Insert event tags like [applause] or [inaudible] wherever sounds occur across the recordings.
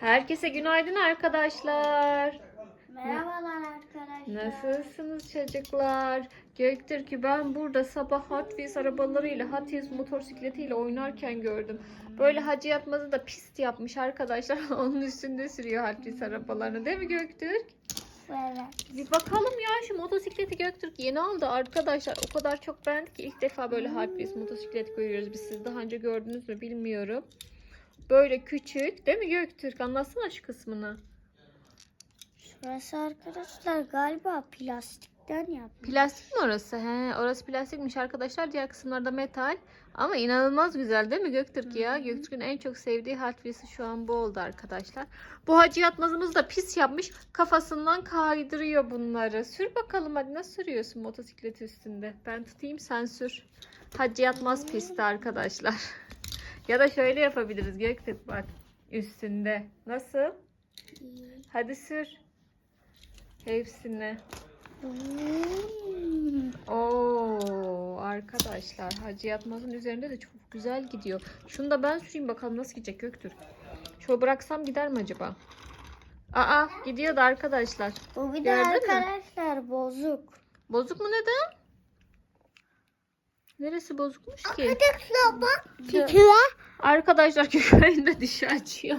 Herkese günaydın arkadaşlar. Merhabalar arkadaşlar. Nasılsınız çocuklar? Göktürk'ü ben burada sabah Hot Wheels arabalarıyla Hot Wheels motosikletiyle oynarken gördüm. Böyle Hacı Yatmaz'ı da pist yapmış arkadaşlar. [laughs] Onun üstünde sürüyor Hot Wheels arabalarını değil mi Göktürk? Evet. Bir bakalım ya şu motosikleti Göktürk yeni aldı arkadaşlar. O kadar çok beğendik ki ilk defa böyle Hot Wheels motosiklet görüyoruz. Biz siz daha önce gördünüz mü bilmiyorum. Böyle küçük değil mi Göktürk? Anlatsana şu kısmını. Şurası arkadaşlar galiba plastikten yapmış. Plastik mi orası? He, orası plastikmiş arkadaşlar. Diğer kısımlarda metal. Ama inanılmaz güzel değil mi Göktürk ya? Göktürk'ün en çok sevdiği Wheels'i şu an bu oldu arkadaşlar. Bu Hacı Yatmaz'ımız da pis yapmış. Kafasından kaydırıyor bunları. Sür bakalım hadi nasıl sürüyorsun motosiklet üstünde? Ben tutayım sen sür. Hacı Yatmaz pisti arkadaşlar. [laughs] ya da şöyle yapabiliriz Göktürk bak. Üstünde. Nasıl? Hadi sür. Hepsini. Oo arkadaşlar Hacı Yatmaz'ın üzerinde de çok güzel gidiyor. Şunu da ben süreyim bakalım nasıl gidecek Göktürk. Şöyle bıraksam gider mi acaba? Aa gidiyordu arkadaşlar. Bu bir de Gördün mü? arkadaşlar bozuk. Bozuk mu neden? Neresi bozukmuş ki? Arkadaşlar. Ya- Arkadaşlar [laughs] Gökay'ın da dişi açıyor.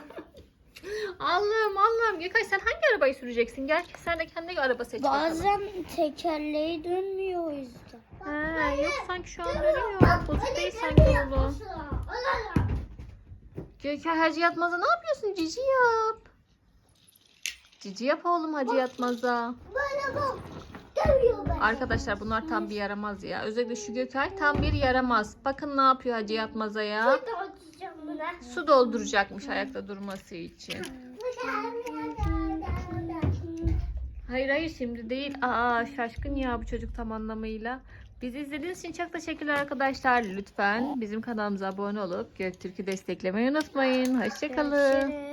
Allah'ım Allah'ım Gökay sen hangi arabayı süreceksin? Gel sen de kendi araba seç bakalım. Bazen tekerleği dönmüyor o yüzden. Ha, yok sanki şu an dönüyor. Bozuk değil sanki oğlum. Gökay Hacı Yatmaz'a ne yapıyorsun? Cici yap. Cici yap oğlum Hacı Yatmaz'a. Böyle bak. Arkadaşlar bunlar tam bir yaramaz ya. Özellikle şu Gökay tam bir yaramaz. Bakın ne yapıyor Hacı Yatmaz'a ya. Su dolduracakmış ayakta durması için. Hayır hayır şimdi değil. Aa şaşkın ya bu çocuk tam anlamıyla. Bizi izlediğiniz için çok teşekkürler arkadaşlar. Lütfen bizim kanalımıza abone olup Göktürk'ü desteklemeyi unutmayın. Hoşçakalın. Görüşürüz.